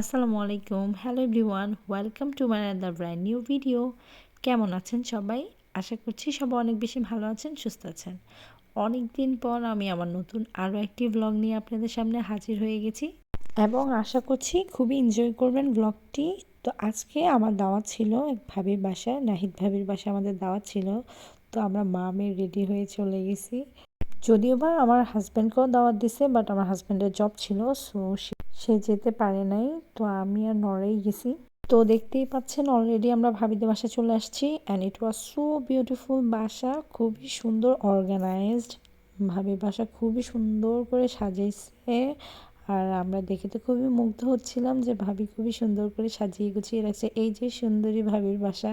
আসসালামু আলাইকুম। Hello everyone welcome to my other brand new video কেমন আছেন সবাই? আশা করছি সবাই অনেক বেশি ভালো আছেন, সুস্থ আছেন। অনেক দিন পর আমি আমার নতুন আরও একটি ব্লগ নিয়ে আপনাদের সামনে হাজির হয়ে গেছি। এবং আশা করছি খুবই এনজয় করবেন ব্লগটি তো আজকে আমার দাওয়াত ছিল এক ভাবির বাসায়, নাহিদ ভাবির বাসায় আমাদের দাওয়াত ছিল। তো আমরা মা মেয়ে রেডি হয়ে চলে গেছি। যদিও বা আমার হাজব্যান্ডকেও দাওয়াত দিছে বাট আমার হাজব্যান্ডের জব ছিল সো, সে যেতে পারে নাই, তো আমি আর নড়েই গেছি। তো দেখতেই পাচ্ছেন অলরেডি আমরা ভাবিদের বাসা চলে আসছি and it was so beautiful বাসা, খুবই সুন্দর অর্গানাইজড ভাবির বাসা, খুবই সুন্দর করে সাজিয়েছে আর আমরা দেখে তো খুবই মুগ্ধ হচ্ছিলাম যে ভাবি খুবই সুন্দর করে সাজিয়ে গুছিয়ে রাখছে। এই যে সুন্দরী ভাবির বাসা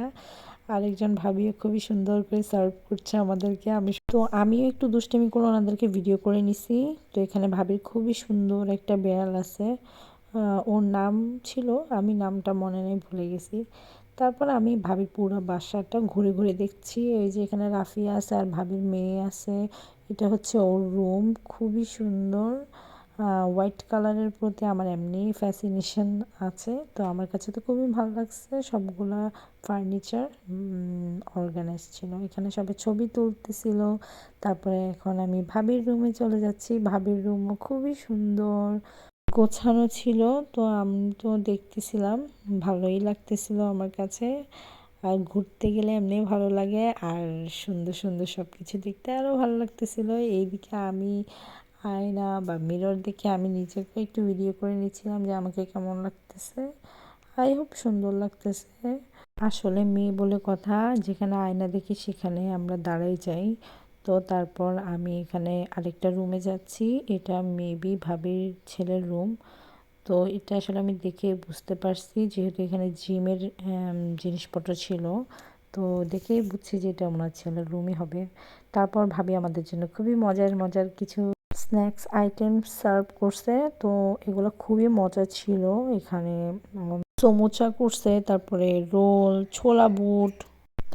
আরেকজন ভাবিও খুবই সুন্দর করে সার্ভ করছে আমাদেরকে। আমি তো আমিও একটু দুষ্টামি করে ওনাদেরকে ভিডিও করে নিছি। তো এখানে ভাবির খুবই সুন্দর একটা বেড়াল আছে। ওর নাম ছিল, আমি নামটা মনে নেই, ভুলে গেছি। তারপর আমি ভাবির পুরো বাসাটা ঘুরে ঘুরে দেখছি। এই যে এখানে রাফিয়া আছে আর ভাবির মেয়ে আছে। এটা হচ্ছে ওর রুম খুবই সুন্দর। হোয়াইট কালারের প্রতি আমার এমনি ফ্যাসিনেশন আছে। তো আমার কাছে তো খুবই ভালো লাগছে সবগুলা ফার্নিচার অর্গানাইজ ছিল। এখানে সবাই ছবি তুলতেছিল। তারপরে এখন আমি ভাবির রুমে চলে যাচ্ছি। ভাবির রুমও খুবই সুন্দর। গোছানো ছিল, তো আমি তো দেখতেছিলাম। ভালোই লাগতেছিল আমার কাছে। আর ঘুরতে গেলে এমনি ভালো লাগে। আর সুন্দর সুন্দর সব কিছু দেখতে আরও ভালো লাগতেছিল। এইদিকে আমি আয়না বা মিরর দেখে আমি নিজেকে একটু ভিডিও করে নিচ্ছিলাম যে আমাকে কেমন লাগতেছে। আই হোপ সুন্দর লাগতেছে। আসলে মেয়ে বলে কথা, যেখানে আয়না দেখি সেখানে আমরা দাঁড়াই যাই। তো তারপর আমি এখানে আরেকটা রুমে যাচ্ছি। এটা মেবি ভাবির ছেলের রুম তো এটা আসলে আমি দেখে বুঝতে পারছি, যেহেতু এখানে জিমের জিনিসপত্র ছিল। তো দেখেই বুঝছি যে এটা ওনার ছেলের রুমই হবে। তারপর ভাবি আমাদের জন্য খুবই মজার মজার কিছু স্ন্যাক্স আইটেম সার্ভ করছে, তো এগুলো খুবই মজা ছিল এখানে। সমোচা করছে, তারপরে রোল, ছোলা বুট,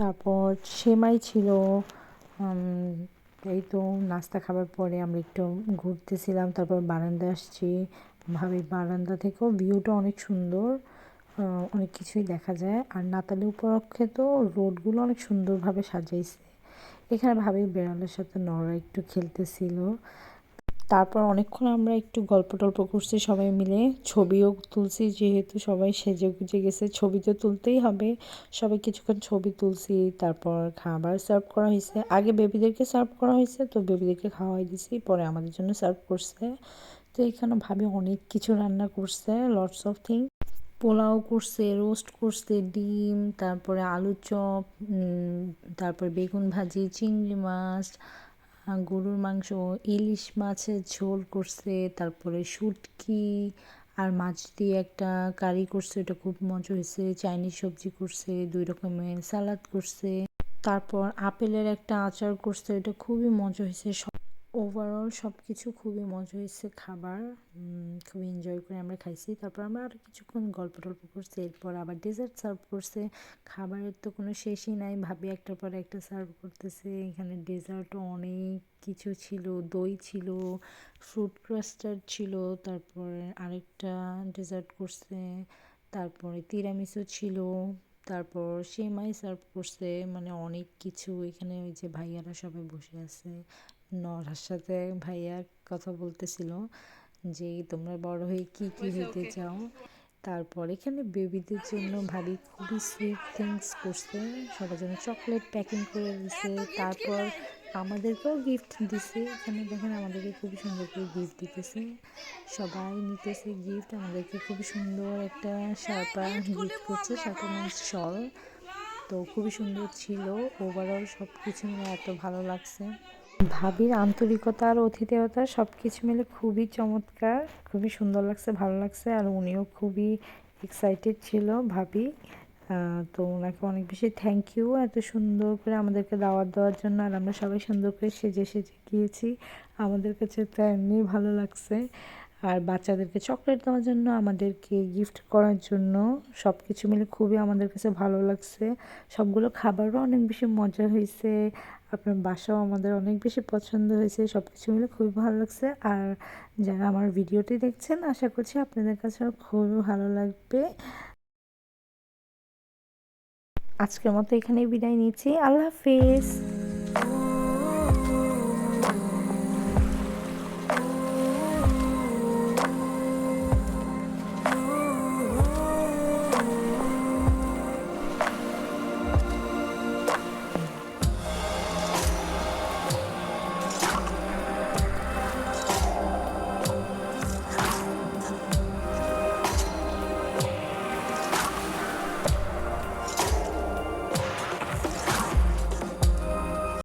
তারপর সেমাই ছিল। এই তো নাস্তা খাবার পরে আমরা একটু ঘুরতেছিলাম, তারপর বারান্দা আসছি। ভাবি, বারান্দা থেকেও ভিউটা অনেক সুন্দর অনেক কিছুই দেখা যায়। আর নাতালি উপলক্ষে তো রোডগুলো অনেক সুন্দরভাবে সাজাইছে। এখানে ভাবি বেড়ালের সাথে নড়া একটু খেলতেছিল। তারপর অনেকক্ষণ আমরা একটু গল্প টল্প করছি সবাই মিলে। ছবিও তুলছি যেহেতু সবাই সেজে গুজে গেছে। ছবি তো তুলতেই হবে। সবাই কিছুক্ষণ ছবি তুলছি, তারপর খাবার সার্ভ করা হয়েছে আগে বেবিদেরকে সার্ভ করা হয়েছে তো বেবিদেরকে খাওয়াই দিছি। পরে আমাদের জন্য সার্ভ করছে। তো এখানে ভাবি অনেক কিছু রান্না করছে লটস অফ থিং পোলাও করছে রোস্ট করছে, ডিম, তারপরে আলু চপ তারপর বেগুন ভাজি, চিংড়ি মাছ গরুর মাংস, ইলিশ মাছের ঝোল করছে, তারপরে শুটকি আর মাছ দিয়ে একটা কারি করছে ওটা খুব মজা হয়েছে। চাইনিজ সবজি করছে, দুই রকমের সালাদ করছে। তারপর আপেলের একটা আচার করছে ওটা খুবই মজা হয়েছে। ওভারঅল সব কিছু খুবই মজা হয়েছে, খাবার খুবই এনজয় করে আমরা খাইছি। তারপর আমরা আর কিছুক্ষণ গল্প টল্প করছি, এরপর আবার ডেজার্ট সার্ভ করছে। খাবারের তো কোনো শেষই নাই, ভাবি একটার পর একটা সার্ভ করতেছে। এখানে ডেজার্টও অনেক কিছু ছিল, দই ছিল ফ্রুট ক্রাস্টার্ড ছিল, তারপরে আরেকটা ডেজার্ট করছে, তারপরে তিরামিসও ছিল, তারপর সেমাই সার্ভ করছে মানে অনেক কিছু। এখানে ওই যে ভাইয়ারা সবাই বসে আছে। নরার সাথে ভাইয়া কথা বলতেছিল যে তোমরা বড় হয়ে কি কি হতে চাও? তারপর এখানে বেবিদের জন্য ভাবি খুবই সুইট থিংস করছে। সবার জন্য চকলেট প্যাকিং করে দিছে। তারপর আমাদেরকেও গিফট দিছে। এখানে দেখেন আমাদেরকে খুবই সুন্দর করে গিফট দিতেছে। সবাই নিতেছে গিফট আমাদেরকে খুবই সুন্দর একটা শার্পা গিফট করছে শার্পা মানে শল। তো খুবই সুন্দর ছিল। ওভারঅল সব কিছু মিলে এত ভালো লাগছে। ভাবির আন্তরিকতা আর অতিথেয়তা সব কিছু মিলে খুবই চমৎকার, খুবই সুন্দর লাগছে, ভালো লাগছে, আর উনিও খুবই এক্সাইটেড ছিল ভাবি। তো ওনাকে অনেক বেশি থ্যাংক ইউ এত সুন্দর করে আমাদেরকে দাওয়াত দেওয়ার জন্য, আর আমরা সবাই সুন্দর করে সেজে সেজে গিয়েছি। আমাদের কাছে তো এমনি ভালো লাগছে। আর বাচ্চাদেরকে চকলেট দেওয়ার জন্য, আমাদেরকে গিফট করার জন্য সব কিছু মিলে খুবই আমাদের কাছে ভালো লাগছে। সবগুলো খাবারও অনেক বেশি মজা হয়েছে, আপনার বাসাও আমাদের অনেক বেশি পছন্দ হয়েছে সব কিছু মিলে খুবই ভালো লাগছে। আর যারা আমার ভিডিওটি দেখছেন, আশা করছি আপনাদের কাছেও খুবই ভালো লাগবে। আজকের মতো এখানেই বিদায় নিচ্ছি। আল্লাহ হাফিজ।